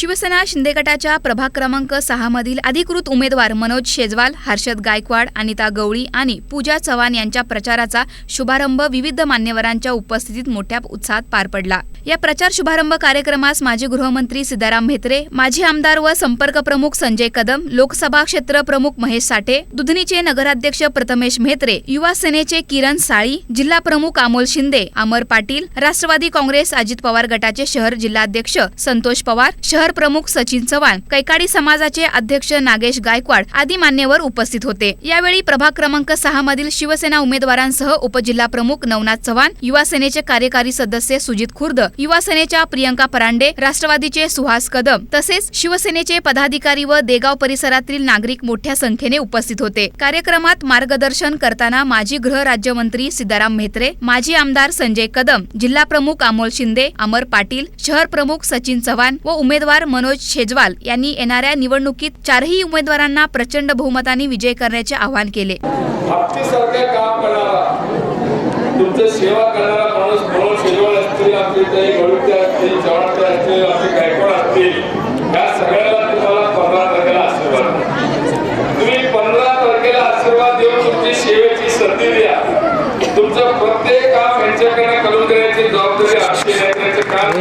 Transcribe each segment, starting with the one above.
शिवसेना शिंदे गटाच्या प्रभाग क्रमांक सहा मधील अधिकृत उमेदवार मनोज शेजवाल हर्षद गायकवाड अनिता गवळी आणि पूजा चव्हाण यांच्या प्रचाराचा शुभारंभ विविध मान्यवरांच्या उपस्थितीत मोठ्या उत्साहात पार पडला. या प्रचार शुभारंभ कार्यक्रमास माजी गृहमंत्री सीताराम म्हेत्रे माजी आमदार व संपर्क प्रमुख संजय कदम लोकसभा क्षेत्र प्रमुख महेश साठे दुधनीचे नगराध्यक्ष प्रथमेश म्हेत्रे युवा सेनेचे किरण साळी जिल्हा प्रमुख अमोल शिंदे अमर पाटील राष्ट्रवादी काँग्रेस अजित पवार गटाचे शहर जिल्हाध्यक्ष संतोष पवार शहर प्रमुख सचिन चव्हाण कैकाडी समाजाचे अध्यक्ष नागेश गायकवाड आदी मान्यवर उपस्थित होते. यावेळी प्रभाग क्रमांक सहा मधील शिवसेना उमेदवारांसह उपजिल्हा प्रमुख नवनाथ चव्हाण युवा सेनेचे कार्यकारी सदस्य सुजित खुर्द युवा सेनेच्या प्रियंका परांडे राष्ट्रवादीचे सुहास कदम तसेच शिवसेनेचे पदाधिकारी व देगाव परिसरातील नागरिक मोठ्या संख्येने उपस्थित होते. कार्यक्रमात मार्गदर्शन करताना माजी गृह राज्यमंत्री सिद्धाराम म्हेत्रे माजी आमदार संजय कदम जिल्हा प्रमुख अमोल शिंदे अमर पाटील शहर प्रमुख सचिन चव्हाण व उमेदवार मनोज शेजवाल यांनी येणाऱ्या निवडणुकीत चारही उमेदवारांना प्रचंड बहुमताने विजय करण्याचे आवाहन केले. हत्तीसारखं काम करणारा तुमचं सेवा करणारा माणूस म्हणून शेजवळ असतील आपले काही गळुते असतील चव्हाणते असतील आपले गायकवाड असतील या सगळ्याला तुम्हाला पंधरा तारखेला आशीर्वाद. तुम्ही पंधरा तारखेला आशीर्वाद देऊन तुमची सेवेची संधी द्या. तुमचं प्रत्येक काम यांच्याकडे करून देण्याची जबाबदारी आमची काम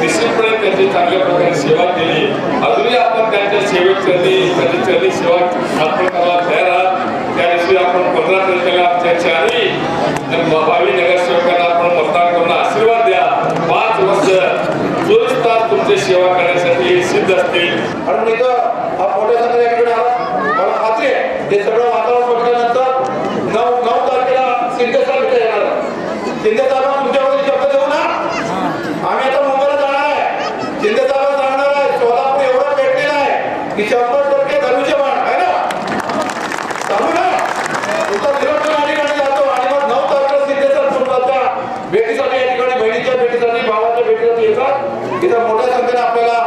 निश्चितपणे त्यांची चांगल्या प्रकारे सेवा केली. अजूनही आपण त्यांच्या सेवेसाठी त्यांची चरणी सेवा अर्पण करायला तयार आहात. त्याविषयी आपण पंधरा तारखेला आमच्या चारही भावी नगरसेवकांना आपण मतदान करून आशीर्वाद द्या. पाच वर्ष चोवीस तास तुमची सेवा करण्यासाठी सिद्ध असतील. आणि मी तर हा मोठ्या संघ आला. मला खात्री आहे हे सगळं वातावरण बघितल्यानंतर नऊ नऊ तारखेला शिंदे साहेब येणार. आहे. शिंदे साहेबांना तुमच्याकडे शब्द देऊ ना आम्ही आता मुंबईला जाणार आहे शिंदे साहेब जाणार आहे सोलापूर एवढं पेटलेलं आहे की शंभर टक्के धनुष्यबाण आहे ना चालू ना नुसतं निरंतर या ठिकाणी जातो आणि मग नऊ तारखेला शिंदे साहेब सुरुवातच्या भेटीसाठी या ठिकाणी बहिणीच्या भेटीसाठी भावाच्या भेटीसाठी येतात इथं मोठ्या संख्येने आपल्याला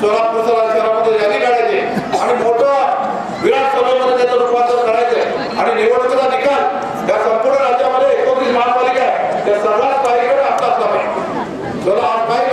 सोलापूर शहरामध्ये रॅली काढायची आणि मोठं विराट सभेमध्ये त्याचं रूपांतर करायचंय आणि निवडणुकीचा निकाल या संपूर्ण राज्यामध्ये एकोणतीस महापालिका आहे. त्या सर्वात पाहिजे आपला असला पाहिजे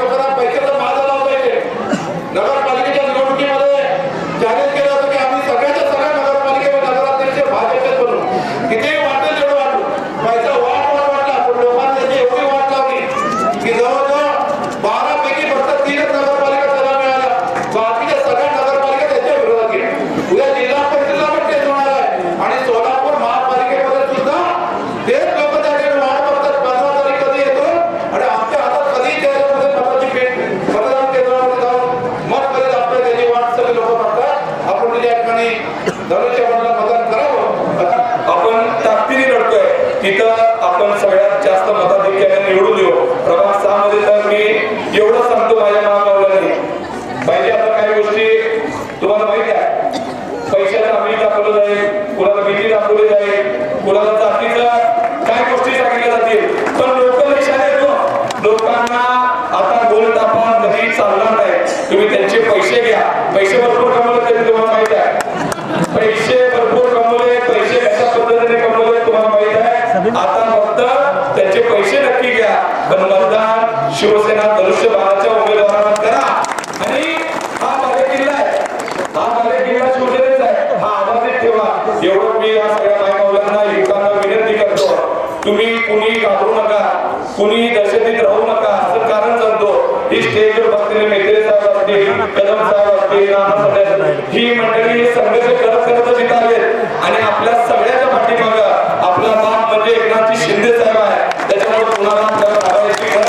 तिथं आपण सगळ्यात जास्त मताधिक्याने निवडून येऊ प्रभाग सहा मध्ये तर मी एवढं सांगतो माझ्या महागावला पाहिजे आता काही गोष्टी तुम्हाला माहिती आहे पैशाचा आम्ही दाखवलं जाईल कुणाला भीती दाखवली जाईल कुणाला जातीचं काय गोष्टी सांगितल्या जातील पण लोक लक्षात येतो लोकांना आता गोल टापा कधी चालणार नाही तुम्ही त्यांचे पैसे घ्या पैसे भरपूर कमवले तरी तुम्हाला माहिती आहे पैसे भरपूर कमवले पैसे कशा पद्धतीने कमवले तुम्हाला माहीत आहे आता फक्त त्याचे पैसे नक्की घ्या पण मतदान शिवसेना धनुष्यबाणाच्या उमेदवारांना करा आणि हा माझा किल्ला आहे हा माझा किल्ला शिवसेनेचा आहे हा आवाजीत ठेवा एवढं मी या सगळ्या मायमावल्यांना युवकांना विनंती करतो तुम्ही कुणी घाबरू नका कुणीही दहशतीत राहू नका असं कारण सांगतो. ही स्टेजवर बसलेले मेत्रे साहेब असतील कदम साहेब असतील नाना साहेब ही मंडळी हे संघर्ष करत करतच इथं आले आणि आपल्या सगळ्याच्या पाठीमागं आपला बाप म्हणजे एकनाथजी शिंदे साहेब आहे त्याच्यामुळे कुणाला आपल्याला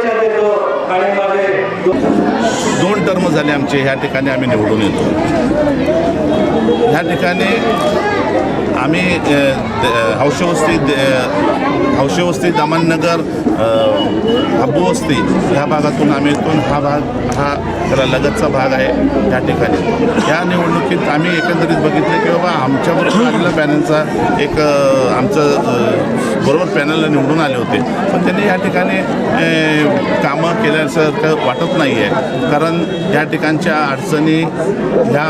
दोन टर्म झाले आमचे ह्या ठिकाणी आम्ही निवडून येतो. ह्या ठिकाणी आम्ही द- हौशवस्ती द- हौशवस्ती दमननगर अ, ह्या भागातून आम्ही येतो हा भाग हा त्याला लगतचा भाग आहे त्या ठिकाणी. या निवडणुकीत आम्ही एकंदरीत बघितलं की बाबा आमच्याबरोबर आलेला पॅनलचा एक आमचं बरोबर पॅनलला निवडून आले होते. पण त्यांनी या ठिकाणी कामं केल्यासारखं वाटत नाही आहे कारण या ठिकाणच्या अडचणी ह्या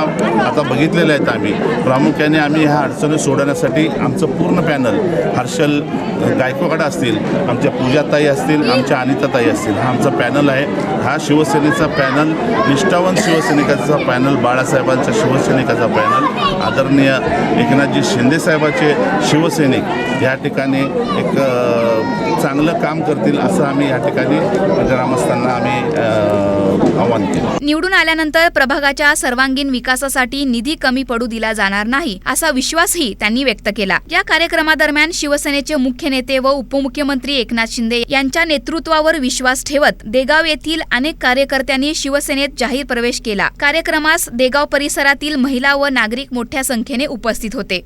आता बघितलेल्या आहेत आम्ही. प्रामुख्याने आम्ही ह्या अडचणी सोडवण्यासाठी आमचं पूर्ण पॅनल हर्षल गायकवाड असतील आमच्या पूजाताई असतील आमच्या अनिताताई असतील हा आमचा पॅनल आहे. हा शिवसेनेचा पॅनल निष्ठावंत शिवसैनिकाचा पॅनल बाळासाहेबांच्या शिवसैनिकाचा पॅनल आदरणीय एकनाथजी शिंदेसाहेबाचे शिवसैनिक या ठिकाणी एक चांगलं काम करतील असं आम्ही या ठिकाणी ग्रामस्थांना आम्ही आव्हान केलं. निवडून आल्यानंतर प्रभागाच्या सर्वांगीण विकासासाठी निधी कमी पडू दिला जाणार नाही असा विश्वासही त्यांनी व्यक्त केला. या कार्यक्रमादरम्यान शिवसेनेचे मुख्य नेते व उपमुख्यमंत्री एकनाथ शिंदे यांच्या नेतृत्वावर विश्वास ठेवत देगाव येथील अनेक कार्यकर्त्यांनी शिवसेनेत जाहीर प्रवेश केला. कार्यक्रमास देगाव परिसरातील महिला व नागरिक मोठ्या संख्येने उपस्थित होते.